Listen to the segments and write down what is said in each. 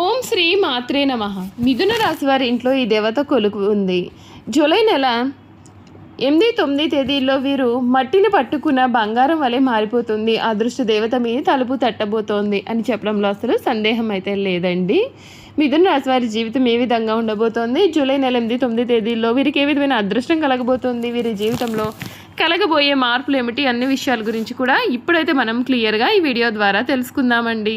ఓం శ్రీ మాత్రే నమ. మిథున రాశి వారి ఇంట్లో ఈ దేవత కొలుకు ఉంది. జూలై నెల ఎనిమిది తొమ్మిది తేదీల్లో వీరు మట్టిని పట్టుకున్న బంగారం వలె మారిపోతుంది. అదృష్ట దేవత మీద తలుపు తట్టబోతోంది అని చెప్పడంలో అసలు సందేహం అయితే లేదండి. మిథున రాశి వారి జీవితం ఏ విధంగా ఉండబోతోంది? జూలై నెల ఎనిమిది తొమ్మిది తేదీల్లో వీరికి ఏ విధమైన అదృష్టం కలగబోతోంది? వీరి జీవితంలో కలగబోయే మార్పులు ఏమిటి? అన్ని విషయాల గురించి కూడా ఇప్పుడైతే మనం క్లియర్గా ఈ వీడియో ద్వారా తెలుసుకుందామండి.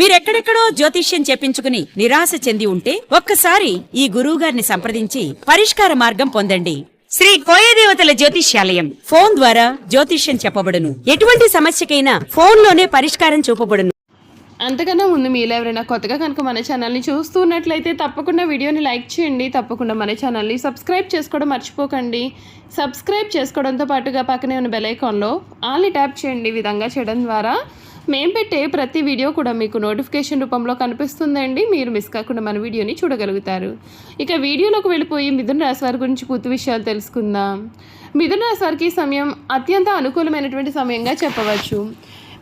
మీరెక్కడెక్కడో జ్యోతిష్యం చెప్పించుకుని నిరాశ చెంది ఉంటే ఒక్కసారి ఈ గురువుగారిని సంప్రదించి పరిష్కార మార్గం పొందండి. శ్రీ కోయదేవతల జ్యోతిష్యాలయం. ఫోన్ ద్వారా జ్యోతిష్యం చెప్పబడును. ఎటువంటి సమస్యకైనా ఫోన్లోనే పరిష్కారం చూపబడును. అంతకన్నా ముందు మీలో ఎవరైనా కొత్తగా కనుక మన ఛానల్ని చూస్తున్నట్లయితే తప్పకుండా వీడియోని లైక్ చేయండి. తప్పకుండా మన ఛానల్ని సబ్స్క్రైబ్ చేసుకోవడం మర్చిపోకండి. సబ్స్క్రైబ్ చేసుకోవడంతో పాటుగా పక్కనే ఉన్న బెల్ ఐకాన్లో ఆల్ని ట్యాప్ చేయండి. విధంగా చేయడం ద్వారా మేము పెట్టే ప్రతి వీడియో కూడా మీకు నోటిఫికేషన్ రూపంలో కనిపిస్తుందండి. మీరు మిస్ కాకుండా మన వీడియోని చూడగలుగుతారు. ఇక వీడియోలోకి వెళ్ళిపోయి మిథున రాశి వారి గురించి పూర్తి విషయాలు తెలుసుకుందాం. మిథున రాశి వారికి సమయం అత్యంత అనుకూలమైనటువంటి సమయంగా చెప్పవచ్చు.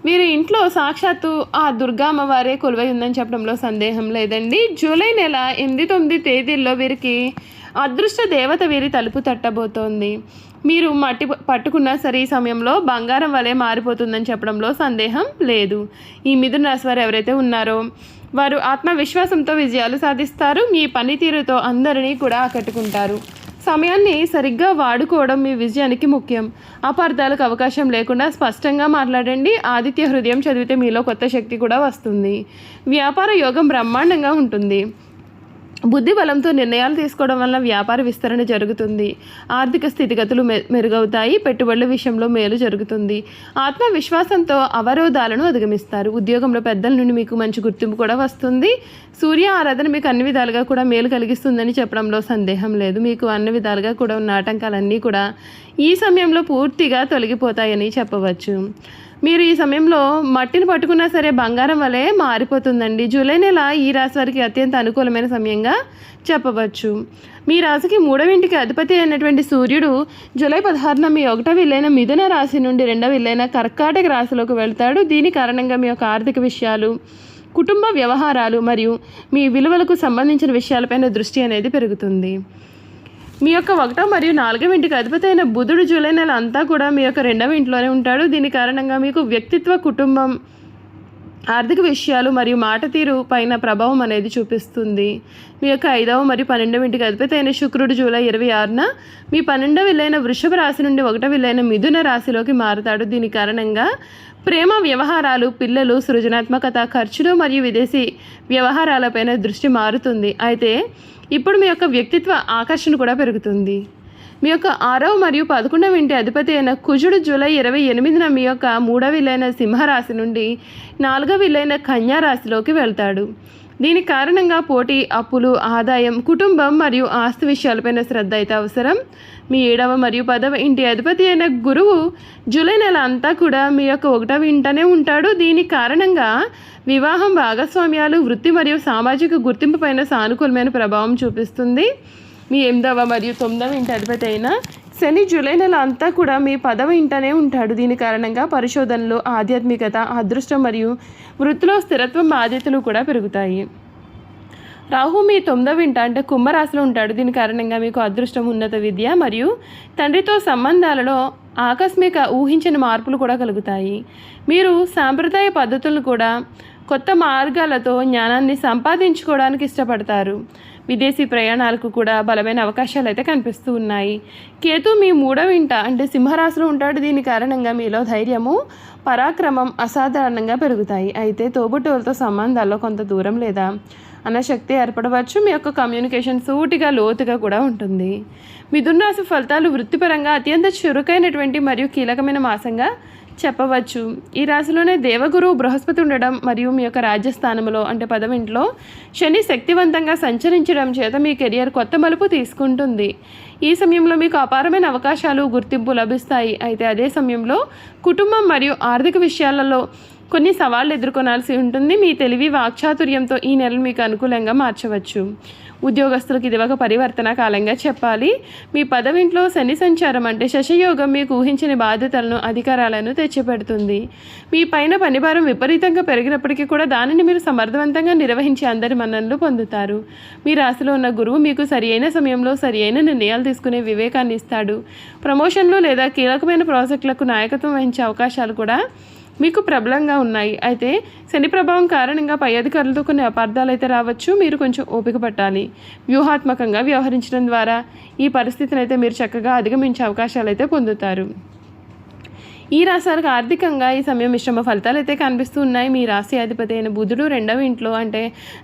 మీరు ఇంట్లో సాక్షాత్తు ఆ దుర్గా అమ్మవారే కొలువై ఉందని చెప్పడంలో సందేహం లేదండి. జూలై నెల ఎనిమిది తొమ్మిది తేదీల్లో వీరికి అదృష్ట దేవత వీరి తలుపు తట్టబోతోంది. మీరు మట్టి పట్టుకున్న సరే ఈ సమయంలో బంగారం వలె మారిపోతుందని చెప్పడంలో సందేహం లేదు. ఈ మిథున రాశి వారు ఎవరైతే ఉన్నారో వారు ఆత్మవిశ్వాసంతో విజయాలు సాధిస్తారు. మీ పనితీరుతో అందరినీ కూడా ఆకట్టుకుంటారు. సమయాన్ని సరిగ్గా వాడుకోవడం మీ విజయానికి ముఖ్యం. అపార్థాలకు అవకాశం లేకుండా స్పష్టంగా మాట్లాడండి. ఆదిత్య హృదయం చదివితే మీలో కొత్త శక్తి కూడా వస్తుంది. వ్యాపార యోగం బ్రహ్మాండంగా ఉంటుంది. బుద్ధి బలంతో నిర్ణయాలు తీసుకోవడం వల్ల వ్యాపార విస్తరణ జరుగుతుంది. ఆర్థిక స్థితిగతులు మె మెరుగవుతాయి. పెట్టుబడుల విషయంలో మేలు జరుగుతుంది. ఆత్మవిశ్వాసంతో అవరోధాలను అధిగమిస్తారు. ఉద్యోగంలో పెద్దల నుండి మీకు మంచి గుర్తింపు కూడా వస్తుంది. సూర్య ఆరాధన మీకు అన్ని విధాలుగా కూడా మేలు కలిగిస్తుందని చెప్పడంలో సందేహం లేదు. మీకు అన్ని విధాలుగా కూడా ఉన్న ఆటంకాలన్నీ కూడా ఈ సమయంలో పూర్తిగా తొలగిపోతాయని చెప్పవచ్చు. మీరు ఈ సమయంలో మట్టిని పట్టుకున్నా సరే బంగారం వలె మారిపోతుందండి. జూలై నెల ఈ రాశి వారికి అత్యంత అనుకూలమైన సమయంగా చెప్పవచ్చు. మీ రాశికి మూడవ ఇంటికి అధిపతి అయినటువంటి సూర్యుడు జూలై పదహారున మీ ఒకటవ ఇల్లైన మిథున రాశి నుండి రెండవ విల్లైన కర్కాటక రాశిలోకి వెళ్తాడు. దీని కారణంగా మీ యొక్క ఆర్థిక విషయాలు కుటుంబ వ్యవహారాలు మరియు మీ విలువలకు సంబంధించిన విషయాలపైన దృష్టి అనేది పెరుగుతుంది. మీ యొక్క ఒకటో మరియు నాలుగవ ఇంటికి అధిపతి అయిన బుధుడు జూలై నెల అంతా కూడా మీ యొక్క రెండవ ఇంట్లోనే ఉంటాడు. దీని కారణంగా మీకు వ్యక్తిత్వ కుటుంబం ఆర్థిక విషయాలు మరియు మాట తీరు పైన ప్రభావం అనేది చూపిస్తుంది. మీ యొక్క ఐదవ మరియు పన్నెండవ ఇంటికి అధిపతి అయిన శుక్రుడు జూలై ఇరవై ఆరున మీ పన్నెండవ విలైన వృషభ రాశి నుండి ఒకటో విలైన మిథున రాశిలోకి మారుతాడు. దీని కారణంగా ప్రేమ వ్యవహారాలు పిల్లలు సృజనాత్మకత ఖర్చులు మరియు విదేశీ వ్యవహారాలపైన దృష్టి మారుతుంది. అయితే ఇప్పుడు మీ యొక్క వ్యక్తిత్వ ఆకర్షణ కూడా పెరుగుతుంది. మీ యొక్క ఆరవ మరియు పదకొండవ ఇంటి అధిపతి అయిన కుజుడు జూలై ఇరవై ఎనిమిదిన మీ యొక్క మూడవ ఇల్లైన సింహరాశి నుండి నాలుగవ ఇల్లైన కన్యా రాశిలోకి వెళ్తాడు. దీని కారణంగా పోటీ అప్పులు ఆదాయం కుటుంబం మరియు ఆస్తి విషయాలపైన శ్రద్ధ అయితే అవసరం. మీ ఏడవ మరియు పదవ ఇంటి అధిపతి అయిన గురువు జూలై నెల అంతా కూడా మీ యొక్క ఒకటవ ఇంటనే ఉంటాడు. దీని కారణంగా వివాహం భాగస్వామ్యాలు వృత్తి మరియు సామాజిక గుర్తింపు పైన సానుకూలమైన ప్రభావం చూపిస్తుంది. మీ ఎనిమిదవ మరియు తొమ్మిదవ ఇంటి అధిపతి అయిన శని జూలై నెల అంతా కూడా మీ పదవ ఇంటనే ఉంటాడు. దీని కారణంగా పరిశోధనలు ఆధ్యాత్మికత అదృష్టం మరియు వృత్తిలో స్థిరత్వం బాధ్యతలు కూడా పెరుగుతాయి. రాహు మీ తొమ్మిదవ ఇంట అంటే కుంభరాశిలో ఉంటాడు. దీని కారణంగా మీకు అదృష్టం ఉన్నత విద్య మరియు తండ్రితో సంబంధాలలో ఆకస్మిక ఊహించని మార్పులు కూడా కలుగుతాయి. మీరు సాంప్రదాయ పద్ధతులను కూడా కొత్త మార్గాలతో జ్ఞానాన్ని సంపాదించుకోవడానికి ఇష్టపడతారు. విదేశీ ప్రయాణాలకు కూడా బలమైన అవకాశాలు అయితే కనిపిస్తూ ఉన్నాయి. కేతు మీ మూడవ ఇంట అంటే సింహరాశిలో ఉంటాడు. దీని కారణంగా మీలో ధైర్యము పరాక్రమం అసాధారణంగా పెరుగుతాయి. అయితే తోబుట్టువులతో సంబంధాల్లో కొంత దూరం లేదా అన్న శక్తి ఏర్పడవచ్చు. మీ యొక్క కమ్యూనికేషన్ సూటిగా లోతుగా కూడా ఉంటుంది. మిథున రాశి ఫలితాలు వృత్తిపరంగా అత్యంత చురుకైనటువంటి మరియు కీలకమైన మాసంగా చెప్పవచ్చు. ఈ రాశిలోనే దేవగురు బృహస్పతి ఉండడం మరియు మీ యొక్క రాజ్యస్థానంలో అంటే పదవింట్లో శని శక్తివంతంగా సంచరించడం చేత మీ కెరియర్ కొత్త మలుపు తీసుకుంటుంది. ఈ సమయంలో మీకు అపారమైన అవకాశాలు గుర్తింపు లభిస్తాయి. అయితే అదే సమయంలో కుటుంబం మరియు ఆర్థిక విషయాలలో కొన్ని సవాళ్ళు ఎదుర్కొనాల్సి ఉంటుంది. మీ తెలివి వాక్చాతుర్యంతో ఈ నెలను మీకు అనుకూలంగా మార్చవచ్చు. ఉద్యోగస్తులకు ఇది ఒక పరివర్తన కాలంగా చెప్పాలి. మీ పదవింట్లో శని సంచారం అంటే శశయోగం మీకు ఊహించని బాధ్యతలను అధికారాలను తెచ్చిపెడుతుంది. మీ పైన పనిభారం విపరీతంగా పెరిగినప్పటికీ కూడా దానిని మీరు సమర్థవంతంగా నిర్వహించి అందరి మన్ననలు పొందుతారు. మీ రాశిలో ఉన్న గురువు మీకు సరి అయిన సమయంలో సరి అయిన నిర్ణయాలు తీసుకునే వివేకాన్ని ఇస్తాడు. ప్రమోషన్లు లేదా కీలకమైన ప్రాజెక్టులకు నాయకత్వం వహించే అవకాశాలు కూడా మీకు ప్రబలంగా ఉన్నాయి. అయితే శని ప్రభావం కారణంగా పై అధికారులతో కొన్ని అపార్థాలు అయితే రావచ్చు. మీరు కొంచెం ఓపిక పట్టాలి. వ్యూహాత్మకంగా వ్యవహరించడం ద్వారా ఈ పరిస్థితిని అయితే మీరు చక్కగా అధిగమించే అవకాశాలు అయితే పొందుతారు. ఈ రాశులకు ఆర్థికంగా ఈ సమయం మిశ్రమ ఫలితాలు అయితే కనిపిస్తూ ఉన్నాయి. మీ రాశి అధిపతి అయిన బుధుడు రెండవ ఇంట్లో అంటే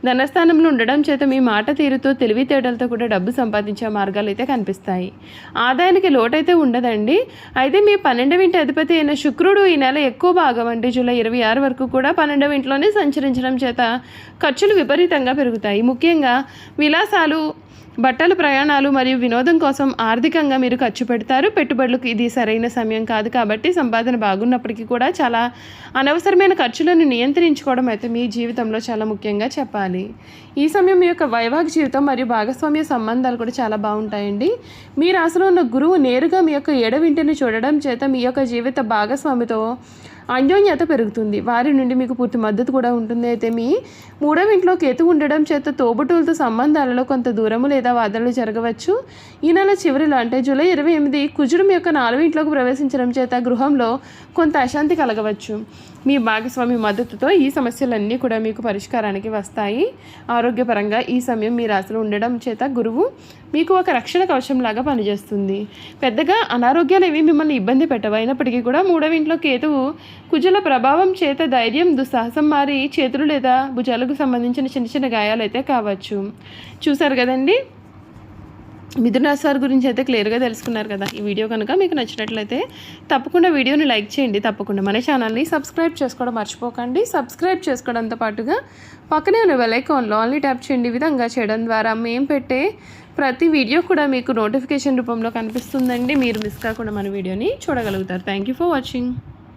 ధనస్థానంలో ఉండడం చేత మీ మాట తీరుతో తెలివితేటలతో కూడా డబ్బు సంపాదించే మార్గాలు అయితే కనిపిస్తాయి. ఆదాయానికి లోటైతే ఉండదండి. అయితే మీ పన్నెండవ ఇంటి అధిపతి అయిన శుక్రుడు ఈ నెల ఎక్కువ భాగం అంటే జూలై ఇరవై ఆరు వరకు కూడా పన్నెండవ ఇంట్లోనే సంచరించడం చేత ఖర్చులు విపరీతంగా పెరుగుతాయి. ముఖ్యంగా విలాసాలు బట్టలు ప్రయాణాలు మరియు వినోదం కోసం ఆర్థికంగా మీరు ఖర్చు పెడతారు. పెట్టుబడులకు ఇది సరైన సమయం కాదు కాబట్టి సంపాదన బాగున్నప్పటికీ కూడా చాలా అనవసరమైన ఖర్చులను నియంత్రించుకోవడం అయితే మీ జీవితంలో చాలా ముఖ్యంగా చెప్పాలి. ఈ సమయం మీ యొక్క వైవాహిక జీవితం మరియు భాగస్వామ్య సంబంధాలు కూడా చాలా బాగుంటాయండి. మీ రాశిలో ఉన్న గురువు నేరుగా మీ యొక్క ఏడవింటిని చూడడం చేత మీ యొక్క జీవిత భాగస్వామితో అన్యోన్యత పెరుగుతుంది. వారి నుండి మీకు పూర్తి మద్దతు కూడా ఉంటుంది. అయితే మీ మూడవ ఇంట్లో కేతు ఉండడం చేత తోబుటూలతో సంబంధాలలో కొంత దూరము లేదా వాదనలు జరగవచ్చు. ఈ నెల చివరిలో అంటే జూలై ఇరవై ఎనిమిది కుజుడు మీ యొక్క నాలుగు ఇంట్లోకి ప్రవేశించడం చేత గృహంలో కొంత అశాంతి కలగవచ్చు. మీ భాగస్వామి మద్దతుతో ఈ సమస్యలన్నీ కూడా మీకు పరిష్కారానికి వస్తాయి. ఆరోగ్యపరంగా ఈ సమయం మీ రాశిలో ఉండడం చేత గురువు మీకు ఒక రక్షణ కవచంలాగా పనిచేస్తుంది. పెద్దగా అనారోగ్యాలు ఏవి మిమ్మల్ని ఇబ్బంది పెట్టవు. అయినప్పటికీ కూడా మూడవ ఇంట్లో కేతువు కుజుల ప్రభావం చేత ధైర్యం దుస్సాహసం మారి చేతులు లేదా భుజాలకు సంబంధించిన చిన్న చిన్న గాయాలు అయితే కావచ్చు. చూసారు కదండి? మిథున గురించి అయితే క్లియర్గా తెలుసుకున్నారు కదా. ఈ వీడియో కనుక మీకు నచ్చినట్లయితే తప్పకుండా వీడియోని లైక్ చేయండి. తప్పకుండా మన ఛానల్ని సబ్స్క్రైబ్ చేసుకోవడం మర్చిపోకండి. సబ్స్క్రైబ్ చేసుకోవడంతో పాటుగా పక్కనే ఉన్న బెల్ ఐకాన్లో ఆన్లీ ట్యాప్ చేయండి. విధంగా చేయడం ద్వారా మేము పెట్టే ప్రతి వీడియో కూడా మీకు నోటిఫికేషన్ రూపంలో కనిపిస్తుందండి. మీరు మిస్ కాకుండా మన వీడియోని చూడగలుగుతారు. Thank you for watching